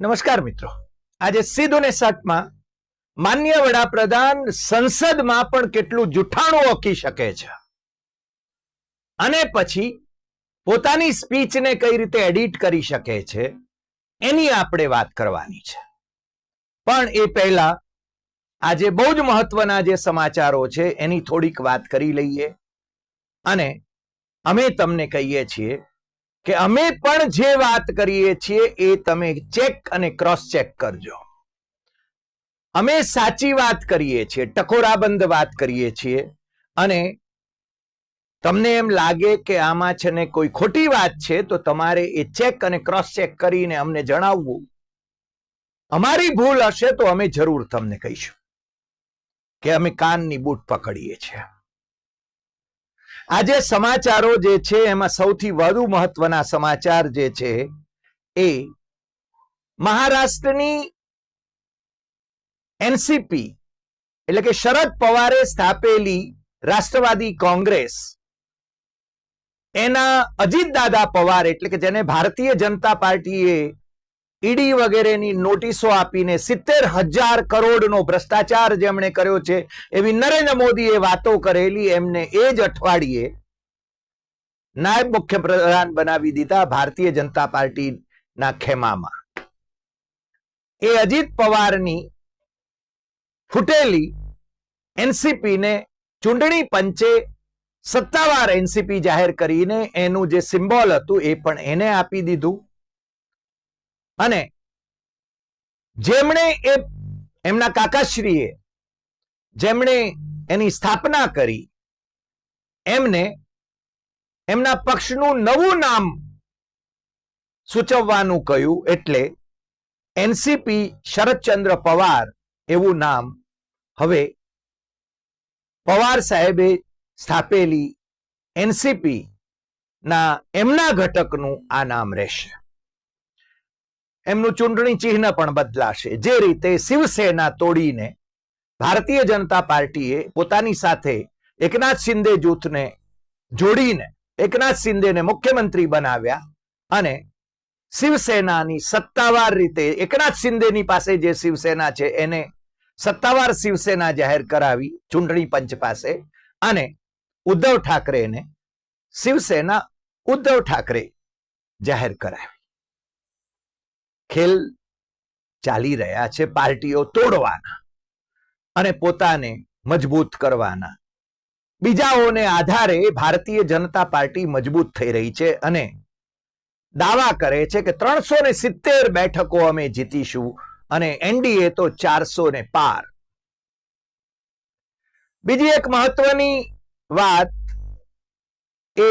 નમસ્કાર મિત્રો. આજે સીધું ને સાતમાં માન્ય વડાપ્રધાન સંસદમાં પણ કેટલું જુઠ્ઠાણું ઓકી શકે છે. અને પછી પોતાની સ્પીચને કઈ રીતે એડિટ કરી શકે છે, એની આપણે વાત કરવાની છે. પણ એ પહેલા આજે બહુ જ મહત્વના જે સમાચારો છે, એની થોડીક વાત કરી લઈએ. અને અમે તમને કહીએ છીએ કે અમે પણ જે વાત કરીએ છીએ એ તમે ચેક અને ક્રોસ ચેક કરજો. અમે સાચી વાત કરીએ છીએ, ટકોરાબંધ વાત કરીએ છીએ અને તમને એમ લાગે કે આમાં છે ને કોઈ ખોટી વાત છે તો તમારે એ ચેક અને ક્રોસ ચેક કરીને અમને જણાવવું. અમારી ભૂલ હશે તો અમે જરૂર તમને કહીશું કે અમે કાનની બૂટ પકડીએ છીએ. આજે સમાચારો જે છે એમાં સૌથી વધુ મહત્વના સમાચાર જે છે એ મહારાષ્ટ્રની એનસીપી એટલે કે શરદ પવારે સ્થાપેલી રાષ્ટ્રવાદી કોંગ્રેસ. એના અજીત દાદા પવાર એટલે કે જેને ભારતીય જનતા પાર્ટીએ ઈડી વગેરેની નોટિસો આપીને સિત્તેર હજાર કરોડનો ભ્રષ્ટાચાર જેમણે કર્યો છે, એવી નરેન્દ્ર મોદીએ વાતો કરેલી, એમને એ જ અઠવાડિયે નાયબ મુખ્યપ્રધાન બનાવી દીધા ભારતીય જનતા પાર્ટીના ખેમામાં. એ અજીત પવારની ફૂટેલી એનસીપીને ચૂંટણી પંચે સત્તાવાર એનસીપી જાહેર કરીને એનું જે સિમ્બોલ હતું એ પણ એને આપી દીધું. અને જેમણે એ એમના કાકાશ્રીએ જેમણે એની સ્થાપના કરી, એમને એમના પક્ષનું નવું નામ સૂચવવાનું કહ્યું એટલે એનસીપી શરદચંદ્ર પવાર એવું નામ હવે પવાર સાહેબે સ્થાપેલી એનસીપી ના એમના ઘટકનું આ નામ રહેશે. એમનું ચૂંટણી ચિહ્ન પણ બદલાશે. જે રીતે શિવસેના તોડીને ભારતીય જનતા પાર્ટીએ પોતાની સાથે એકનાથ શિંદે જૂથને જોડીને એકનાથ શિંદેને મુખ્યમંત્રી બનાવ્યા અને શિવસેનાની સત્તાવાર રીતે એકનાથ શિંદેની પાસે જે શિવસેના છે એને સત્તાવાર શિવસેના જાહેર કરાવી ચૂંટણી પંચ પાસે અને ઉદ્ધવ ઠાકરેને શિવસેના ઉદ્ધવ ઠાકરે જાહેર કરાવી. ખેલ ચાલી રહ્યા છે પાર્ટીઓ તોડવાના અને પોતાને મજબૂત કરવાના. બીજાઓને આધારે ભારતીય જનતા પાર્ટી મજબૂત થઈ રહી છે અને દાવા કરે છે કે ત્રણસો ને સિત્તેર બેઠકો અમે જીતીશું અને એનડીએ તો ચારસો ને પાર. બીજી એક મહત્વની વાત એ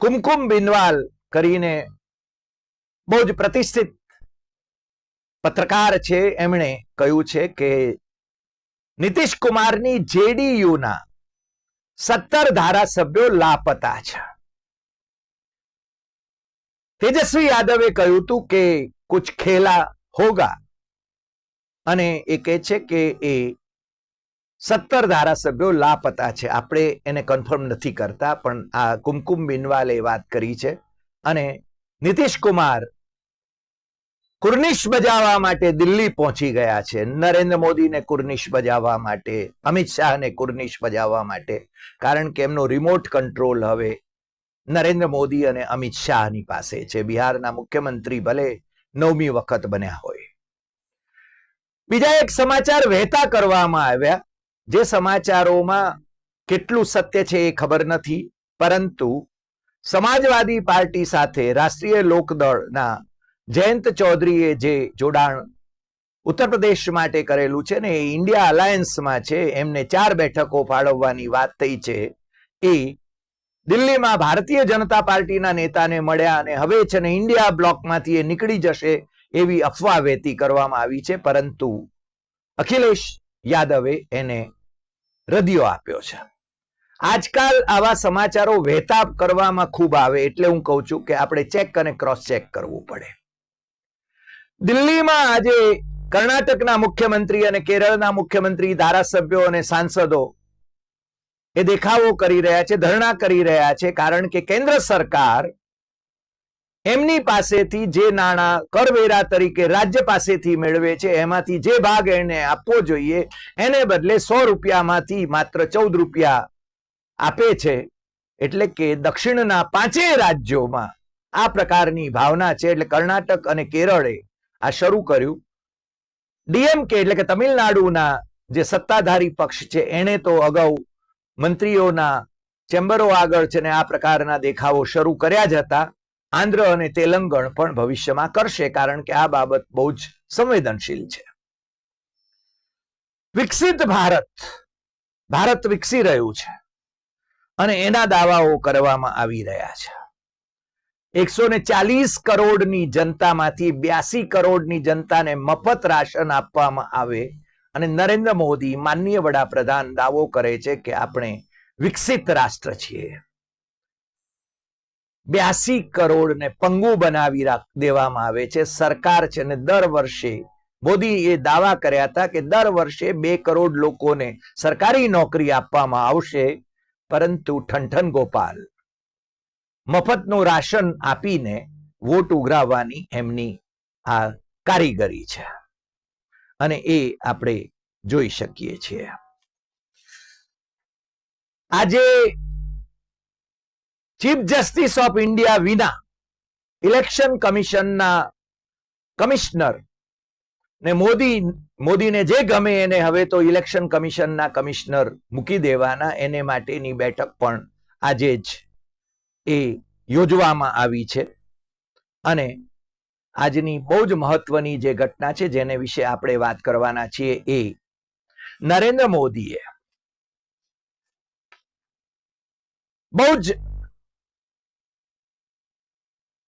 કુમકુમ બિનવાલ કરીને બહુ જ પ્રતિષ્ઠિત પત્રકાર છે એમણે કહ્યું છે કે નીતિશ કુમારની જેડીયુના સત્તર ધારાસભ્યો લાપતા છે. તેજસ્વી યાદવે કહ્યું હતું કે કુછ ખેલા હોગા અને એ કહે છે કે એ સત્તર ધારાસભ્યો લાપતા છે. આપણે એને કન્ફર્મ નથી કરતા પણ આ કુમકુમ બિનવાલે વાત કરી છે અને નીતિશ કુમાર કુર્નિશ બજાવવા માટે દિલ્હી પહોંચી ગયા છે. નરેન્દ્ર મોદીને કુર્નિશ બજાવવા માટે, અમિત શાહને કુર્નિશ બજાવવા માટે, કારણ કે એમનો રિમોટ કંટ્રોલ હવે નરેન્દ્ર મોદી અને અમિત શાહની પાસે છે. બિહારના મુખ્યમંત્રી ભલે નવમી વખત બન્યા હોય. બીજા એક સમાચાર વહેતા કરવામાં આવ્યા. જે સમાચારોમાં કેટલું સત્ય છે એ ખબર નથી, પરંતુ સમાજવાદી પાર્ટી સાથે રાષ્ટ્રીય લોકદળના જયંત ચૌધરીએ જે જોડાણ ઉત્તર પ્રદેશ માટે કરેલું છે ને એ ઇન્ડિયા અલાયન્સમાં છે, એમને ચાર બેઠકો ફાળવવાની વાત થઈ છે, એ દિલ્હીમાં ભારતીય જનતા પાર્ટીના નેતાને મળ્યા અને હવે છે ને ઇન્ડિયા બ્લોકમાંથી એ નીકળી જશે એવી અફવા વહેતી કરવામાં આવી છે, પરંતુ અખિલેશ યાદવે એને રદિયો આપ્યો છે. આજકાલ આવા સમાચારો વહેતા કરવામાં ખૂબ આવે એટલે હું કહું છું કે આપણે ચેક અને ક્રોસ ચેક કરવું પડે. દિલ્હીમાં આજે કર્ણાટકના મુખ્યમંત્રી અને કેરળના મુખ્યમંત્રી, ધારાસભ્યો અને સાંસદો એ દેખાવો કરી રહ્યા છે, ધરણા કરી રહ્યા છે, કારણ કે કેન્દ્ર સરકાર એમની પાસેથી જે નાણાં કરવેરા તરીકે રાજ્ય પાસેથી મેળવે છે, એમાંથી જે ભાગ એને આપવો જોઈએ, એને બદલે સો રૂપિયામાંથી માત્ર ચૌદ રૂપિયા આપે છે. એટલે કે દક્ષિણના પાંચેય રાજ્યોમાં આ પ્રકારની ભાવના છે. એટલે કર્ણાટક અને કેરળે આ શરૂ કર્યું. ડીએમકે એટલે કે તમિલનાડુના જે સત્તાધારી પક્ષ છે, એણે તો અગાઉ મંત્રીઓના ચેમ્બરો આગળ છે ને આ પ્રકારના દેખાવો શરૂ કર્યા જ હતા. આંધ્ર અને તેલંગણ પણ ભવિષ્યમાં કરશે, કારણ કે આ બાબત બહુ જ સંવેદનશીલ છે. વિકસિત ભારત. ભારત વિકસી રહ્યું છે અને એના દાવાઓ કરવામાં આવી રહ્યા છે. એકસો ને ચાલીસ કરોડની જનતામાંથી બ્યાસી કરોડની જનતાને મફત રાશન આપવામાં આવે. અને નરેન્દ્ર મોદી માનનીય વડાપ્રધાન દાવો કરે છે કે આપણે વિકસિત રાષ્ટ્ર છીએ. બ્યાસી કરોડને પંગુ બનાવી દેવામાં આવે છે. સરકાર છે ને દર વર્ષે મોદી એ દાવા કર્યા હતા કે દર વર્ષે બે કરોડ લોકોને સરકારી નોકરી આપવામાં આવશે. પરંતુ ઠંઠન ગોપાલ મફતનું રાશન આપીને વોટ ઉઘરાવવાની એમની આ કારીગરી છે. અને એ આપણે જોઈ શકીએ છીએ. આજે ચીફ જસ્ટિસ ઓફ ઇન્ડિયા વિના ઇલેક્શન કમિશનના કમિશનર ને મોદી, મોદીને જે ગમે એને હવે તો ઇલેક્શન કમિશનના કમિશનર મૂકી દેવાના, એને માટેની બેઠક પણ આજે જ એ યોજવામાં આવી છે. અને આજની બહુ જ મહત્વની જે ઘટના છે, જેને વિશે આપણે વાત કરવાના છીએ એ નરેન્દ્ર મોદીએ. બહુ જ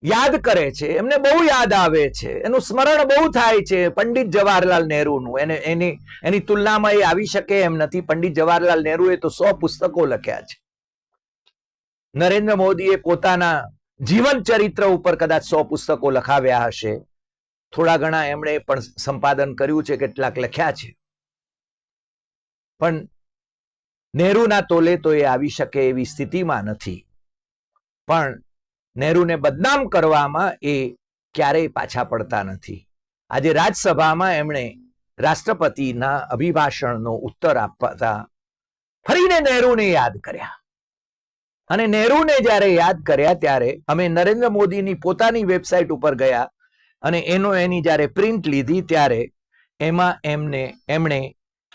યાદ કરે છે, એમને બહુ યાદ આવે છે, એનું સ્મરણ બહુ થાય છે પંડિત જવાહરલાલ નહેરુનું. એને, એની એની તુલનામાં એ આવી શકે એમ નથી. પંડિત જવાહરલાલ નહેરુએ તો સો પુસ્તકો લખ્યા છે. નરેન્દ્ર મોદીએ પોતાના જીવન ચરિત્ર ઉપર કદાચ સો પુસ્તકો લખાવ્યા હશે. થોડા ઘણા એમણે પણ સંપાદન કર્યું છે, કેટલાક લખ્યા છે. પણ નહેરુના તોલે તો એ આવી શકે એવી સ્થિતિમાં નથી. પણ નહેરુને બદનામ કરવામાં એ ક્યારેય પાછા પડતા નથી. આજે રાજ્યસભામાં એમણે રાષ્ટ્રપતિના અભિભાષણનો ઉત્તર આપતા ફરીને નહેરુને યાદ કર્યા. અને નહેરુને જ્યારે યાદ કર્યા ત્યારે અમે નરેન્દ્ર મોદીની પોતાની વેબસાઇટ ઉપર ગયા અને એનો એની જ્યારે પ્રિન્ટ લીધી ત્યારે એમાં એમને, એમણે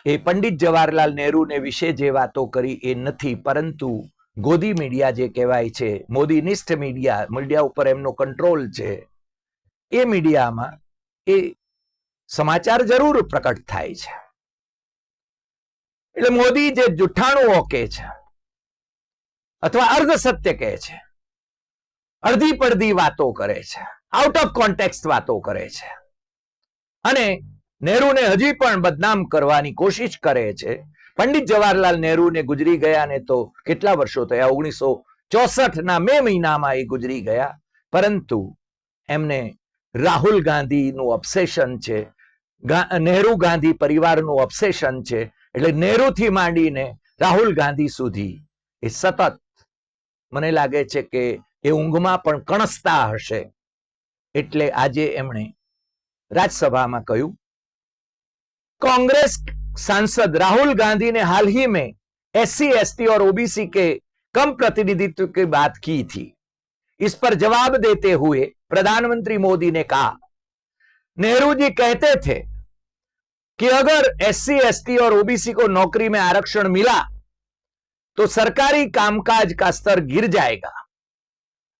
એ પંડિત જવાહરલાલ નહેરુને વિશે જે વાતો કરી એ નથી, પરંતુ ગોદી મીડિયા જે કહેવાય છે મોદીનિષ્ઠ મીડિયા મીડિયા ઉપર એમનો કંટ્રોલ છે, એ મીડિયામાં એ સમાચાર જરૂર પ્રકટ થાય છે. એટલે મોદી જે જુઠ્ઠાણું ઓકે છે અથવા અર્ધ સત્ય કહે છે. અડધી પડધી વાતો કરે છે. આઉટ ઓફ કોન્ટેક્સ્ટ વાતો કરે છે. અને નહેરુને હજી પણ બદનામ કરવાની કોશિશ કરે છે. પંડિત જવાહરલાલ નહેરુને ગુજરી ગયા ને તો કેટલા વર્ષો થયા? ઓગણીસો ચોસઠ ના મે મહિનામાં એ ગુજરી ગયા. પરંતુ એમને રાહુલ ગાંધીનું ઓબ્સેશન છે. નહેરુ ગાંધી પરિવારનું ઓબ્સેશન છે. એટલે નહેરુથી માંડીને રાહુલ ગાંધી સુધી એ સતત મને લાગે છે કે એ ઊંઘમાં પણ કણસતા હશે એટલે આજે એમણે રાજ્યસભામાં કહ્યું कांग्रेस सांसद राहुल गांधी ने हाल ही में एससी एसटी और ओबीसी के कम प्रतिनिधित्व की बात की थी इस पर जवाब देते हुए प्रधानमंत्री मोदी ने कहा नेहरू जी कहते थे कि अगर एससी एसटी और ओबीसी को नौकरी में आरक्षण मिला तो सरकारी कामकाज का स्तर गिर जाएगा।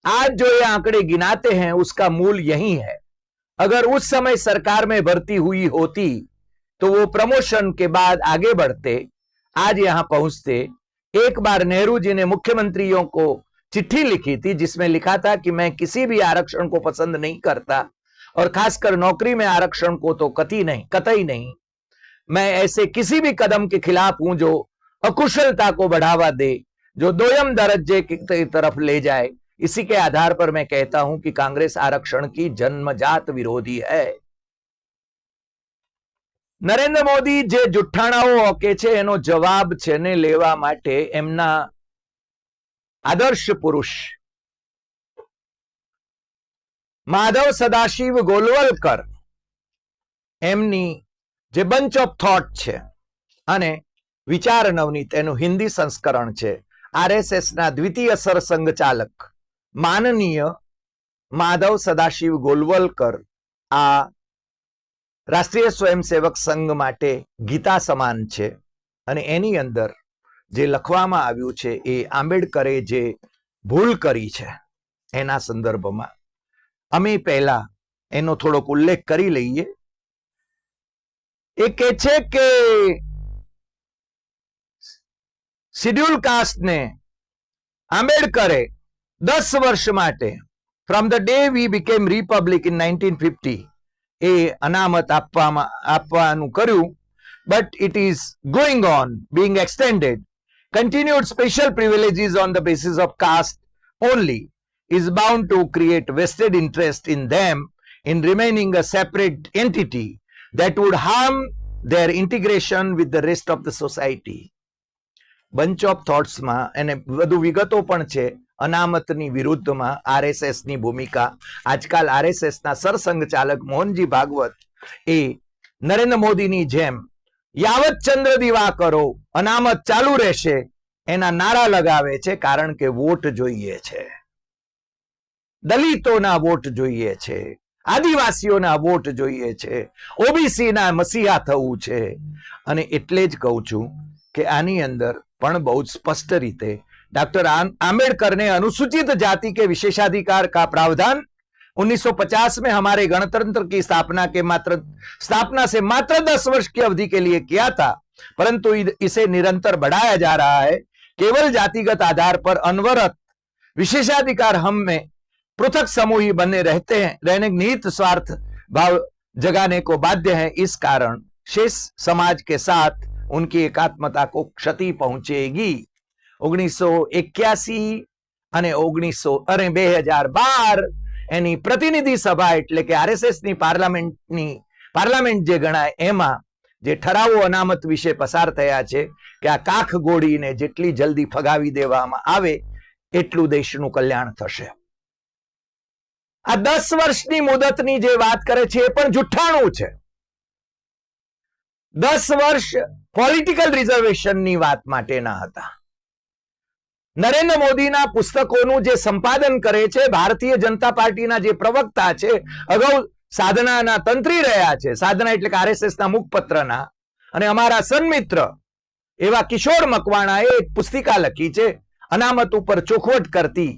आज जो ये आंकड़े गिनाते हैं, उसका मूल यही है। अगर उस समय सरकार में भर्ती हुई होती तो वो प्रमोशन के बाद आगे बढ़ते, आज यहाँ पहुँचते। एक बार नेहरू जी ने मुख्यमंत्रियों को चिट्ठी लिखी थी, जिसमें लिखा था कि मैं किसी भी आरक्षण को पसंद नहीं करता, और खासकर नौकरी में आरक्षण को तो कति नहीं, कतई नहीं। मैं ऐसे किसी भी कदम के खिलाफ हूँ जो अकुशलता को बढ़ावा दे जो दोयम दर्जे की तरफ ले जाए इसी के आधार पर मैं कहता हूं कि कांग्रेस आरक्षण की जन्मजात विरोधी है નરેન્દ્ર મોદી જે જુઠ્ઠાણાઓ ઓકે છે એનો જવાબ છે ને લેવા માટે એમના આદર્શ પુરુષ માધવ સદાશિવ ગોલવલકર એમની જે બંચ ઓફ થોટ છે અને વિચાર નવનીત એનું હિન્દી સંસ્કરણ છે. આરએસએસના દ્વિતીય સરસંઘ ચાલક. માનનીય માધવ સદાશિવ ગોલવલકર આ રાષ્ટ્રીય સ્વયંસેવક સંઘ માટે ગીતા સમાન છે. અને એની અંદર જે લખવામાં આવ્યું છે એ આંબેડકરે જે ભૂલ કરી છે એના સંદર્ભમાં. અમે પહેલા એનો થોડોક ઉલ્લેખ કરી લઈએ. એ કે છે કે શિડ્યુલ કાસ્ટને આંબેડકરે દસ વર્ષ માટે from the day we became republic in nineteen fifty એ અનામત આપવામાં આપવાનું કર્યું but it is going on being extended continued special privileges on the basis of caste only is bound to create vested interest in them in remaining a separate entity that would harm their integration with the rest of the society. Bunch of થોટ્સમાં એને વધુ વિગતો પણ છે, અનામતની વિરુદ્ધમાં આરએસએસની ભૂમિકા. આજકાલ આરએસએસના સરસંઘચાલક મોહનજી ભાગવત એ નરેન્દ્ર મોદીની જેમ, યાવત ચંદ્ર દીવા કરો, અનામત ચાલુ રહેશે. એના નારા લગાવે છે કારણ કે વોટ જોઈએ છે. દલિતોના વોટ જોઈએ છે. આદિવાસીઓના વોટ જોઈએ છે. ઓબીસી ના મસીહા થવું છે. અને એટલે જ કહું છું કે આની અંદર પણ બહુ જ સ્પષ્ટ રીતે डॉक्टर आम्बेडकर ने अनुसूचित जाति के विशेषाधिकार का प्रावधान 1950 में हमारे गणतंत्र की स्थापना के मात्र स्थापना से मात्र दस वर्ष की अवधि के लिए किया था परंतु इसे निरंतर बढ़ाया जा रहा है केवल जातिगत आधार पर अनवरत विशेषाधिकार हम में पृथक समूही बने रहते हैं रहने निहित स्वार्थ भाव जगाने को बाध्य है इस कारण शेष समाज के साथ उनकी एकात्मता को क्षति पहुंचेगी ઓગણીસો એક્યાસી અને ઓગણીસો અને બે હજાર બાર એની પ્રતિનિધિ સભા એટલે કે આરએસએસ ની પાર્લામેન્ટની પાર્લામેન્ટ જે ગણાય એમાં જે ઠરાવો અનામત વિશે પસાર થયા છે કે આ કાખ ગોળીને જેટલી જલ્દી ફગાવી દેવામાં આવે એટલું દેશનું કલ્યાણ થશે આ દસ વર્ષની મુદતની જે વાત કરે છે એ પણ જુઠ્ઠાણું છે દસ વર્ષ પોલિટિકલ રિઝર્વેશનની વાત માટેના હતા. નરેન્દ્ર મોદીના પુસ્તકોનું જે સંપાદન કરે છે, ભારતીય જનતા પાર્ટીના જે પ્રવક્તા છે, અગાઉ સાધનાના તંત્રી રહ્યા છે, સાધના એટલે કે આરએસએસ ના મુખપત્રના, અને અમારા સન્મિત્ર એવા કિશોર મકવાણાએ એક પુસ્તિકા લખી છે, અનામત ઉપર ચોખવટ કરતી.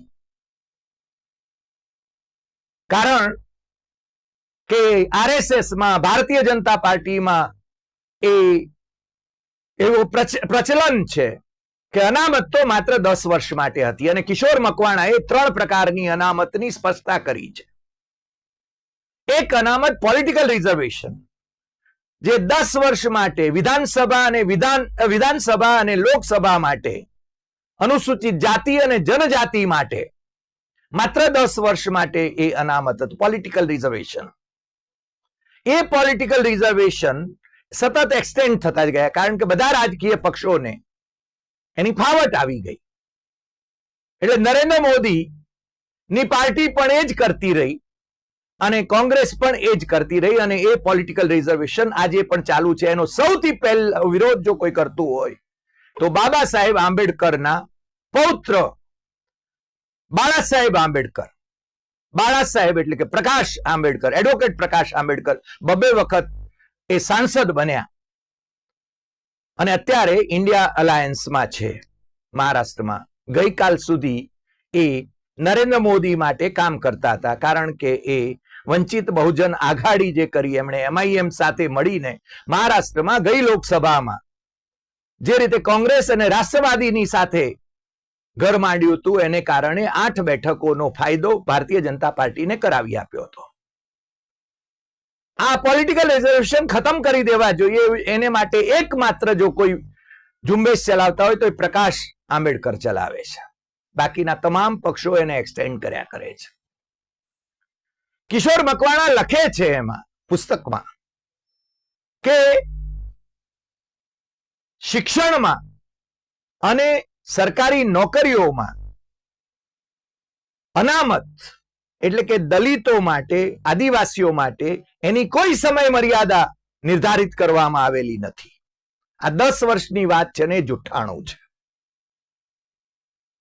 કારણ કે આરએસએસમાં, ભારતીય જનતા પાર્ટીમાં એ એવું પ્રચલન છે કે અનામત તો માત્ર દસ વર્ષ માટે હતી અને કિશોર મકવાણાએ ત્રણ પ્રકારની અનામતની સ્પષ્ટતા કરી છે. એક અનામત પોલિટિકલ રિઝર્વેશન જે દસ વર્ષ માટે વિધાનસભા અને વિધાન, વિધાનસભા અને લોકસભા માટે અનુસૂચિત જાતિ અને જનજાતિ માટે માત્ર દસ વર્ષ માટે એ અનામત હતું. પોલિટિકલ રિઝર્વેશન એ પોલિટિકલ રિઝર્વેશન સતત એક્સટેન્ડ થતા જ ગયા. કારણ કે બધા રાજકીય પક્ષોને એની ફાવટ આવી ગઈ. એટલે નરેન્દ્ર મોદી ની પાર્ટી પણ એ જ કરતી રહી અને કોંગ્રેસ પણ એ જ કરતી રહી અને એ પોલિટિકલ રિઝર્વેશન આજે પણ ચાલુ છે. એનો સૌથી પહેલો વિરોધ જો કોઈ કરતું હોય, તો બાબા સાહેબ આંબેડકરના પૌત્ર બાળા સાહેબ આંબેડકર. બાળા સાહેબ એટલે કે પ્રકાશ આંબેડકર એડવોકેટ પ્રકાશ આંબેડકર. બબે વખત એ સાંસદ બન્યા. અને અત્યારે ઇન્ડિયા અલાયન્સમાં છે, મહારાષ્ટ્રમાં. ગઈકાલ સુધી એ નરેન્દ્ર મોદી માટે કામ કરતા હતા, કારણ કે એ વંચિત બહુજન આઘાડી જે કરી એમણે એમઆઈએમ સાથે મળીને મહારાષ્ટ્રમાં ગઈ લોકસભામાં. જે રીતે કોંગ્રેસ અને રાષ્ટ્રવાદીની સાથે ઘર માંડ્યું હતું, એને કારણે આઠ બેઠકોનો ફાયદો ભારતીય જનતા પાર્ટીને કરાવી આપ્યો હતો. આ પોલિટિકલ રિઝર્વેશન ખતમ કરી દેવા જોઈએ એને માટે એકમાત્ર જો કોઈ ઝુંબેશ ચલાવતા હોય તો એ પ્રકાશ આંબેડકર ચલાવે છે. બાકીના તમામ પક્ષો એને એક્સટેન્ડ કર્યા કરે છે. કિશોર મકવાણા લખે છે એમાં, પુસ્તકમાં, કે શિક્ષણમાં અને સરકારી નોકરીઓમાં અનામત એટલે કે દલિતો માટે, આદિવાસીઓ માટે એની કોઈ સમય મર્યાદા નિર્ધારિત કરવામાં આવેલી નથી. આ દસ વર્ષની વાત છે ને જુઠ્ઠાણું છે.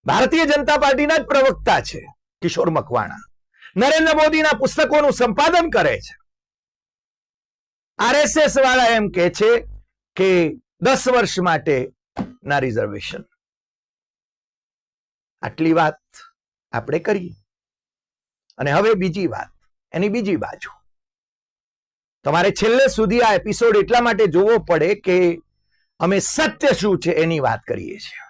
ભારતીય જનતા પાર્ટીના જ પ્રવક્તા છે કિશોર મકવાણા. નરેન્દ્ર મોદીના પુસ્તકોનું સંપાદન કરે છે. આરએસએસ વાળા એમ કે છે કે દસ વર્ષ માટે રિઝર્વેશન. આટલી વાત આપણે કરીએ. અને હવે બીજી વાત, એની બીજી બાજુ. તમારે છેલ્લે સુધી આ એપિસોડ એટલા માટે જોવો પડે કે અમે સત્ય શું છે એની વાત કરીએ છીએ.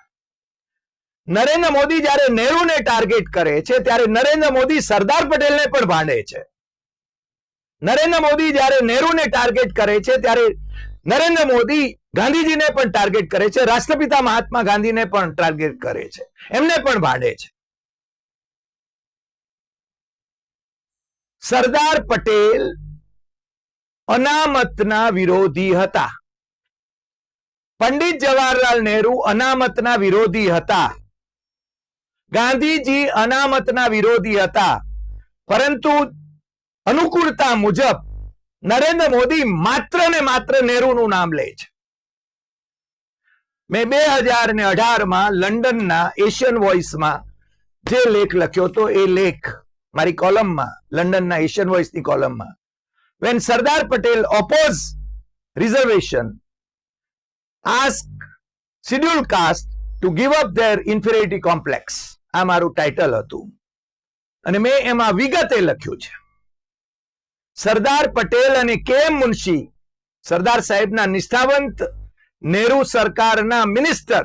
નરેન્દ્ર મોદી જ્યારે નહેરુને ટાર્ગેટ કરે છે, ત્યારે નરેન્દ્ર મોદી સરદાર પટેલને પણ ભાંડે છે. નરેન્દ્ર મોદી જ્યારે નહેરુને ટાર્ગેટ કરે છે, ત્યારે નરેન્દ્ર મોદી ગાંધીજીને પણ ટાર્ગેટ કરે છે, રાષ્ટ્રપિતા મહાત્મા ગાંધીને પણ ટાર્ગેટ કરે છે, એમને પણ ભાંડે છે. સરદાર પટેલ અનામતના વિરોધી હતા. પંડિત જવાહરલાલ નહેરુ અનામતના વિરોધી હતા. ગાંધીજી અનામતના વિરોધી હતા. પરંતુ અનુકૂળતા મુજબ નરેન્દ્ર મોદી માત્ર ને માત્ર નેહરુનું નામ લે છે. મેં બે હજાર ને અઢારમાં લંડનના એશિયન વોઇસમાં જે લેખ લખ્યો હતો એ લેખ મારી કોલમમાં, લંડનના એશિયન વોઇસની કોલમમાં. When Sardar Patel oppose reservation ask schedule caste to give up their inferiority complex આ મારું ટાઇટલ હતું. અને મેં એમાં વિગતે લખ્યું છે. સરદાર પટેલ અને કે એમ મુનશી, સરદાર સાહેબના નિષ્ઠાવંત નેહરુ સરકારના મિનિસ્ટર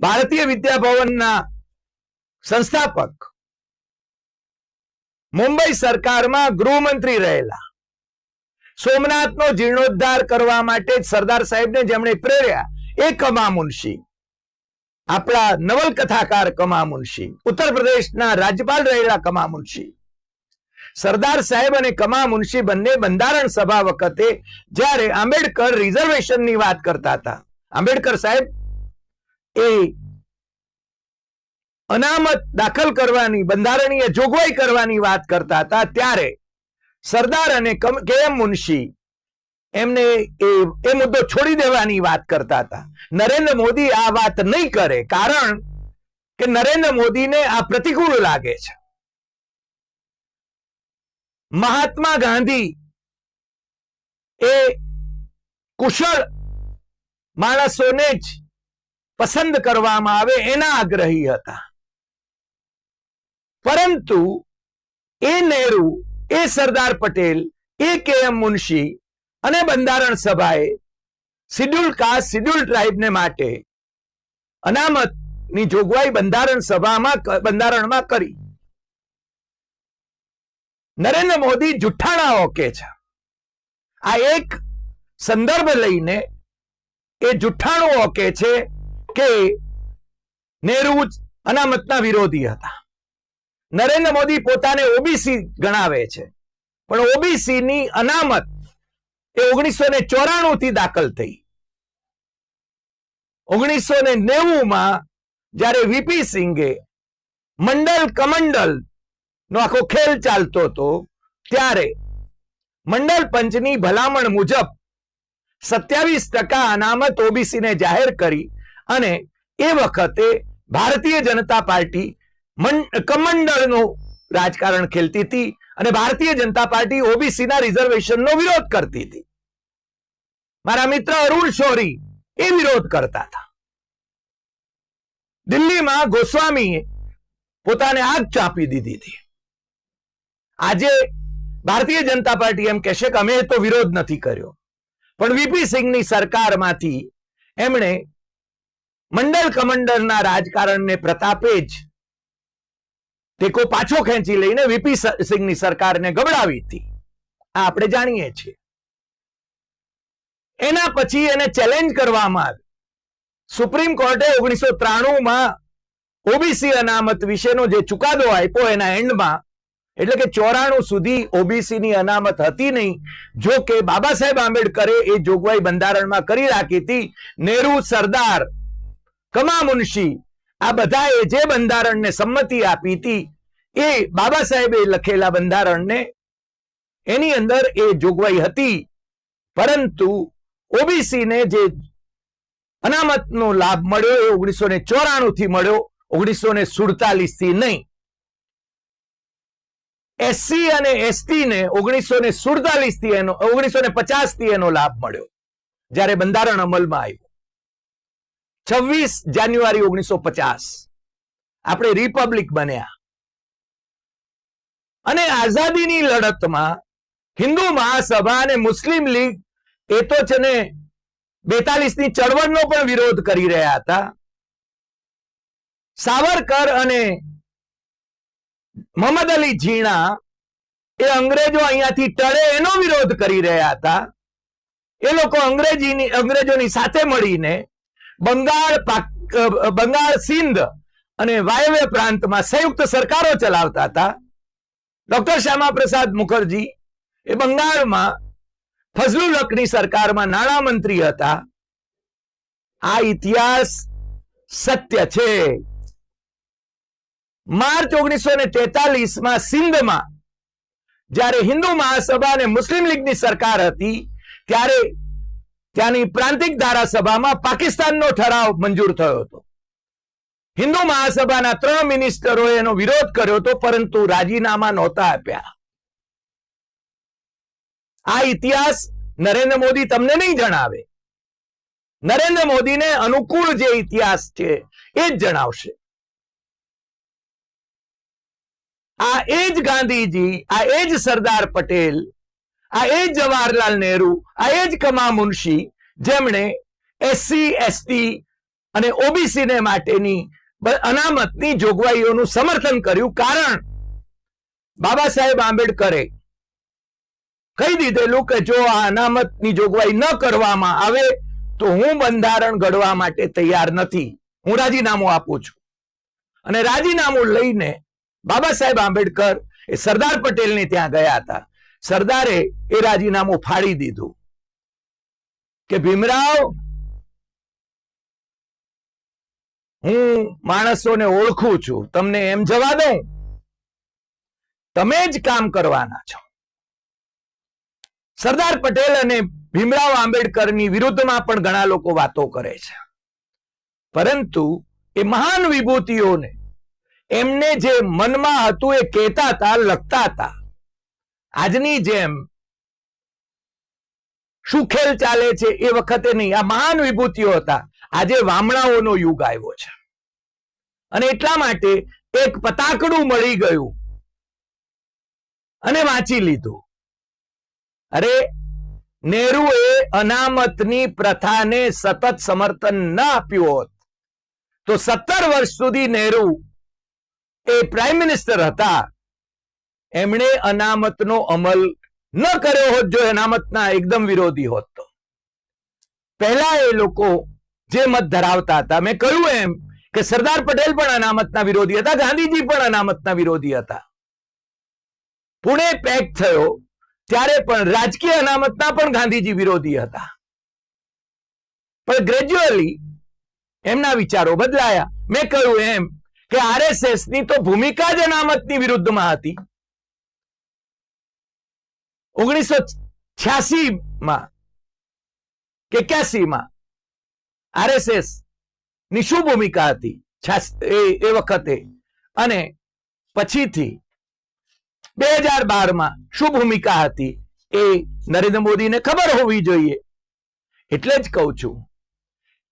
ભારતીય વિદ્યાભવનના સંસ્થાપક. મુંબઈ સરકારમાં ગૃહમંત્રી રહેલા. સોમનાથનો જીર્ણોદ્ધાર કરવા માટે સરદાર સાહેબને જેમણે પ્રેર્યા એ કમા મુનશી. આપણા નવલકથાકાર કમા મુનશી. ઉત્તર પ્રદેશના રાજ્યપાલ રહેલા કમા મુનશી. સરદાર સાહેબ અને કમા મુનશી બંને બંધારણ સભા વખતે જ્યારે આંબેડકર રિઝર્વેશનની વાત કરતા હતા. આંબેડકર સાહેબ એ અનામત દાખલ કરવાની, બંધારણીય જોગવાઈ કરવાની વાત કરતા હતા ત્યારે સરદાર અને કે મુનશી એમને એ મુદ્દો છોડી દેવાની વાત કરતા હતા. નરેન્દ્ર મોદી આ વાત નહીં કરે કારણ કે નરેન્દ્ર મોદીને આ પ્રતિકૂળ લાગે છે. મહાત્મા ગાંધી એ કુશળ માણસોને જ પસંદ કરવામાં આવે એના આગ્રહી હતા. પરંતુ એ નહેરુ, એ સરદાર પટેલ, એ કે એમ મુનશી અને બંધારણ સભાએ શિડ્યુલ કાસ્ટ, શિડ્યુલ ટ્રાઇબને માટે અનામતની જોગવાઈ બંધારણ સભામાં બંધારણમાં કરી. નરેન્દ્ર મોદી જુઠ્ઠાણાઓ કે છે. આ એક સંદર્ભ લઈને એ જુઠ્ઠાણુઓ કે છે કે નહેરુ અનામતના વિરોધી હતા. નરેન્દ્ર મોદી પોતાને ઓબીસી ગણાવે છે. પણ ઓબીસી ની અનામત એ ઓગણીસો ને ચોરાણું થી દાખલ થઈ. ઓગણીસો ને નેવું જયારે વીપી સિંઘે મંડલ કમંડલ નો આખો ખેલ ચાલતો હતો, ત્યારે મંડળ પંચની ભલામણ મુજબ સત્યાવીસ ટકા અનામત ઓબીસી ને જાહેર કરી અને એ વખતે ભારતીય જનતા પાર્ટી કમંડળનું રાજકારણ ખેલતી હતી અને ભારતીય જનતા પાર્ટી ઓબીસી ના રિઝર્વેશનનો વિરોધ કરતી હતી. મારા મિત્ર અરુણ શોરી એ વિરોધ કરતા હતા. દિલ્હીમાં ગોસ્વામીએ પોતાને આગ ચાપી દીધી હતી. આજે ભારતીય જનતા પાર્ટી એમ કહેશે કે અમે તો વિરોધ નથી કર્યો. પણ વીપી સિંહની સરકારમાંથી એમણે મંડળ કમંડળના રાજકારણને પ્રતાપે જ ટેકો પાછો ખેંચી લઈને વીપી સિંહની સરકારને ગબડાવી હતી. આ આપણે જાણીએ છીએ. એના પછી એને ચેલેન્જ કરવામાં આવી. સુપ્રીમ કોર્ટે ઓગણીસો ત્રાણુંમાં ઓબીસી અનામત વિશેનો જે ચુકાદો આપ્યો એના એન્ડમાં, એટલે કે ચોરાણું સુધી ઓબીસી ની અનામત હતી નહીં, જો કે બાબા સાહેબ આંબેડકરે એ જોગવાઈ બંધારણમાં કરી રાખી હતી. નેહરુ સરદાર, કમા મુનશી આ બધાએ જે બંધારણને સંમતિ આપી હતી, એ બાબા સાહેબે લખેલા બંધારણને એની અંદર એ જોગવાઈ હતી. પરંતુ ઓબીસી ને જે અનામતનો લાભ મળ્યો એ ઓગણીસો ને ચોરાણું થી મળ્યો ઓગણીસો ને સુડતાલીસથી નહીં. એસસી અને એસટી ને ઓગણીસો ને સુડતાલીસથી એનો ઓગણીસો ને પચાસથી એનો લાભ મળ્યો, જ્યારે બંધારણ અમલમાં આવ્યું. છવ્વીસ જાન્યુઆરી ઓગણીસો પચાસ. આપણે રિપબ્લિક બન્યા. અને આઝાદીની લડતમાં હિન્દુ મહાસભા અને મુસ્લિમ લીગ એ તો છે ને બેતાલીસ ચળવળનો પણ વિરોધ કરી રહ્યા હતા. સાવરકર અને મોહમ્મદ અલી ઝીણા એ અંગ્રેજો અહીંયાથી ટળે એનો વિરોધ કરી રહ્યા હતા. એ લોકો અંગ્રેજીની અંગ્રેજોની સાથે મળીને બંગાળ બંગાળ સિંધ અને વાયવ્ય પ્રાંતમાં સંયુક્ત સરકારો ચલાવતા હતા. ડોક્ટર શ્યામા મુખર્જી એ બંગાળમાં ફઝલુલ હકની સરકારમાં નાણામંત્રી હતા. આ ઇતિહાસ સત્ય છે. માર્ચ ઓગણીસો ને તેતાલીસમાં સિંધમાં જ્યારે હિન્દુ મહાસભા અને મુસ્લિમ લીગની સરકાર હતી, ત્યારે ત્યાંની પ્રાંતિક ધારાસભામાં પાકિસ્તાનનો ઠરાવ મંજૂર થયો હતો. હિન્દુ મહાસભાના ત્રણ મિનિસ્ટરોએ એનો વિરોધ કર્યો હતો, પરંતુ રાજીનામા નહોતા આપ્યા. આ ઇતિહાસ નરેન્દ્ર મોદી તમને નહીં જણાવે. નરેન્દ્ર મોદીને અનુકૂળ જે ઇતિહાસ છે, એ જ જણાવશે. આ એ જ ગાંધીજી, આ એ જ સરદાર પટેલ આ એ જવાહરલાલ નહેરુ, આ એ જ કમા મુનશી, જેમણે એસસી એસટી અને ઓબીસી ને માટેની અનામતની જોગવાઈઓનું સમર્થન કર્યું. કારણ બાબા સાહેબ આંબેડકરે કહી દીધેલું કે જો આ અનામતની જોગવાઈ ન કરવામાં આવે, તો હું બંધારણ ઘડવા માટે તૈયાર નથી. હું રાજીનામું આપું છું. અને રાજીનામું લઈને બાબા સાહેબ આંબેડકર એ સરદાર પટેલને ત્યાં ગયા હતા. સરદારે એ રાજીનામું ફાડી દીધું કે ભીમરાવ, હું માણસોને ઓળખું છું, તમને એમ જવા દઉં? તમે જ કામ કરવાના છો. સરદાર પટેલ અને ભીમરાવ આંબેડકરની વિરુદ્ધમાં પણ ઘણા લોકો વાતો કરે છે. પરંતુ એ મહાન વિભૂતિઓને એમને જે મનમાં હતું એ કહેતા હતા, લખતા હતા આજની જેમ શું ચાલે છે એ વખતે નહીં, આ મહાન વિભૂતિઓ હતા. આજે વામણાઓનો યુગ આવ્યો છે. અને એટલા માટે એક પતાકડું મળી ગયું અને વાંચી લીધું. અરે, નેહરુએ અનામતની પ્રથાને સતત સમર્થન ન આપ્યું હોત, તો સત્તર વર્ષ સુધી નહેરુ એ પ્રાઇમ મિનિસ્ટર હતા. એમણે અનામતનો અમલ ન કર્યો હોત જો અનામતના એકદમ વિરોધી હોત તો. પહેલા એ લોકો જે મત ધરાવતા હતા, મેં કહ્યું એમ કે સરદાર પટેલ પણ અનામતના વિરોધી હતા, ગાંધીજી પણ અનામતના વિરોધી હતા. પુણે પેક થયો, ત્યારે પણ રાજકીય અનામતના પણ ગાંધીજી વિરોધી હતા. પણ ગ્રેજ્યુઅલી એમના વિચારો બદલાયા. મેં કહ્યું એમ કે આરએસએસની તો ભૂમિકા જ અનામતની વિરુદ્ધમાં હતી. ઓગણીસો છ્યાસી માં કે એક્યાસી માં આરએસએસની શું ભૂમિકા હતી? એ વખતે. અને પછીથી બે હજાર બારમાં શું ભૂમિકા હતી એ નરેન્દ્ર મોદીને ખબર હોવી જોઈએ. એટલે જ કહું છું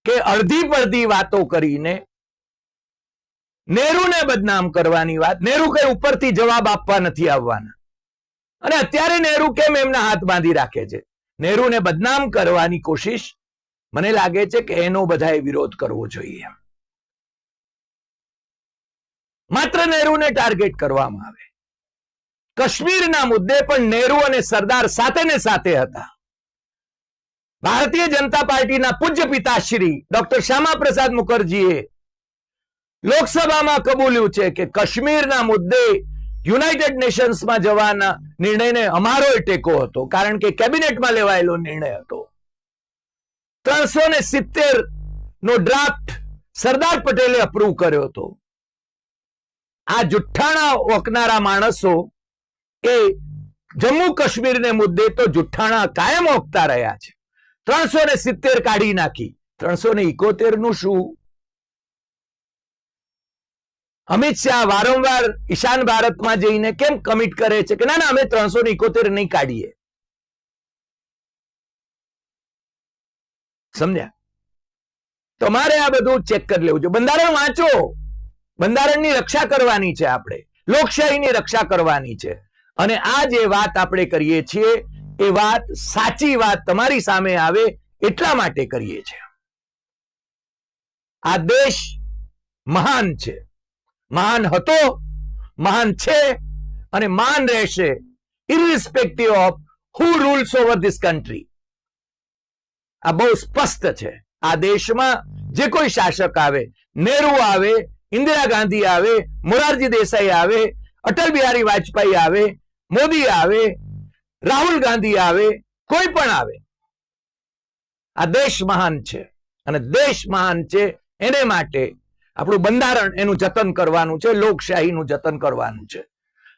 કે અડધી પડધી વાતો કરીને નેહરુને બદનામ કરવાની વાત, નહેરુ કઈ ઉપરથી જવાબ આપવા નથી આવવાના. અને અત્યારે નહેરુ કેમ એમના હાથ બાંધી રાખે છે? નહેરુને બદનામ કરવાની કોશિશ મને લાગે છે કે એનો બધાએ વિરોધ કરવો જોઈએ. માત્ર નહેરુને ટાર્ગેટ કરવામાં આવે. કાશ્મીરના મુદ્દે પણ નહેરુ અને સરદાર સાથે ને સાથે હતા. ભારતીય જનતા પાર્ટીના પૂજ્ય પિતાશ્રી ડોક્ટર શ્યામા પ્રસાદ મુખર્જીએ લોકસભામાં કબૂલ્યું છે કે કાશ્મીરના મુદ્દે યુનાઇટેડ નેશન્સમાં જવાના નિર્ણયને અમારો ટેકો હતો, કારણ કે કેબિનેટમાં લેવાયેલો નિર્ણય હતો. ત્રણસો ને સિત્તેર નો ડ્રાફ્ટ સરદાર પટેલે અપ્રૂવ કર્યો હતો. આ જુઠ્ઠાણા ઓકનારા માણસો એ જમ્મુ કાશ્મીરને મુદ્દે તો જુઠ્ઠાણા કાયમ ઓકતા રહ્યા છે. ત્રણસો ને સિત્તેર કાઢી નાખી. ત્રણસો ને ઇકોતેરનું શું? અમિત શાહ વારંવાર ઈશાન ભારતમાં જઈને કેમ કમિટ કરે છે કે ના ના, અમે ત્રણસો ને ઇકોતેર નહીં કાઢીએ? સમજ્યા? તમારે આ બધું ચેક કરી લેવું જોઈએ. બંધારણ વાંચો. બંધારણની રક્ષા કરવાની છે આપણે. લોકશાહીની રક્ષા કરવાની છે. અને આ જે વાત આપણે કરીએ છીએ, એ વાત સાચી વાત તમારી સામે આવે એટલા માટે કરીએ છીએ. આ દેશ મહાન છે. મહાન હતો, મહાન છે અને મહાન રહેશે irrespective of who rules over this country આ બહુ સ્પષ્ટ છે. આ દેશમાં જે કોઈ શાસક આવે, નેહરુ આવે, ઇન્દિરા ગાંધી આવે, મોરારજી દેસાઈ આવે, અટલ બિહારી વાજપેયી આવે, મોદી આવે, રાહુલ ગાંધી આવે, કોઈ પણ આવે. આ દેશ મહાન છે અને દેશ મહાન છે એને માટે આપણું બંધારણ એનું જતન કરવાનું છે, લોકશાહીનું જતન કરવાનું છે.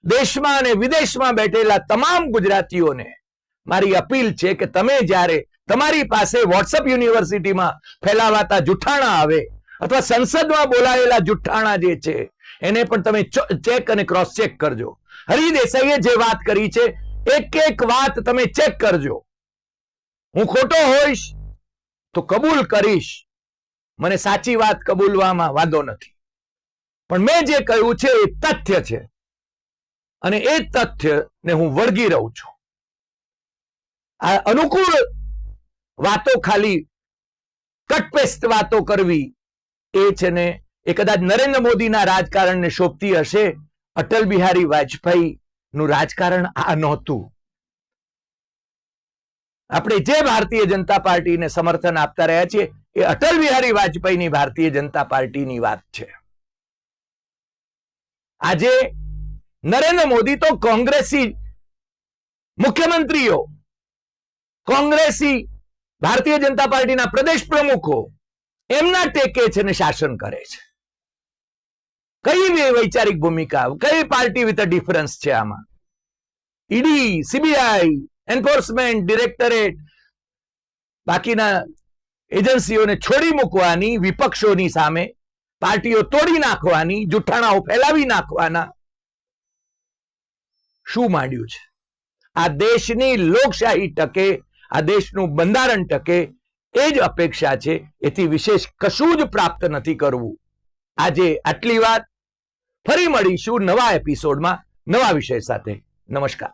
દેશમાં અને વિદેશમાં બેઠેલા તમામ ગુજરાતીઓને મારી અપીલ છે કે તમે જ્યારે તમારી પાસે વોટ્સઅપ યુનિવર્સિટીમાં ફેલાવાતા જુઠ્ઠાણા આવે અથવા સંસદમાં બોલાયેલા જુઠ્ઠાણા જે છે, એને પણ તમે ચેક અને ક્રોસ ચેક કરજો. હરિદેસાઈએ જે વાત કરી છે, એક એક વાત તમે ચેક કરજો. હું ખોટો હોઈશ તો કબૂલ કરીશ. મને સાચી વાત કબૂલવામાં વાંધો નથી. પણ મેં જે કહ્યું છે એ તથ્ય છે. અને એ તથ્યને હું વળગી રહું છું. આ અનુકૂળ વાતો ખાલી કટપેસ્ટ વાતો કરવી એ છે ને એ કદાચ નરેન્દ્ર મોદીના રાજકારણને શોભતી હશે. અટલ બિહારી વાજપેયી નું રાજકારણ આ નહોતું. આપણે જે ભારતીય જનતા પાર્ટીને સમર્થન આપતા રહ્યા છીએ એ અટલ બિહારી વાજપેયીની ભારતીય જનતા પાર્ટીની વાત છે. આજે નરેન્દ્ર મોદી તો કોંગ્રેસી મુખ્યમંત્રીઓ, કોંગ્રેસી ભારતીય જનતા પાર્ટીના પ્રદેશ પ્રમુખો એમના ટેકે છે ને શાસન કરે છે. કઈ વૈચારિક ભૂમિકા, કઈ પાર્ટી વિથ ડિફરન્સ છે આમાં? ઈડી, સીબીઆઈ, એન્ફોર્સમેન્ટ, ડિરેક્ટરેટ, બાકીના એજન્સીઓને છોડી મૂકવાની, વિપક્ષોની સામે પાર્ટીઓ તોડી નાખવાની, જુઠ્ઠાણાઓ ફેલાવી નાખવાના શું માંડ્યું છે? આ દેશની લોકશાહી ટકે, આ દેશનું બંધારણ ટકે, એ જ અપેક્ષા છે. એથી વિશેષ કશું જ પ્રાપ્ત નથી કરવું. આજે આટલી વાત. ફરી મળીશું નવા એપિસોડમાં, નવા વિષય સાથે. નમસ્કાર.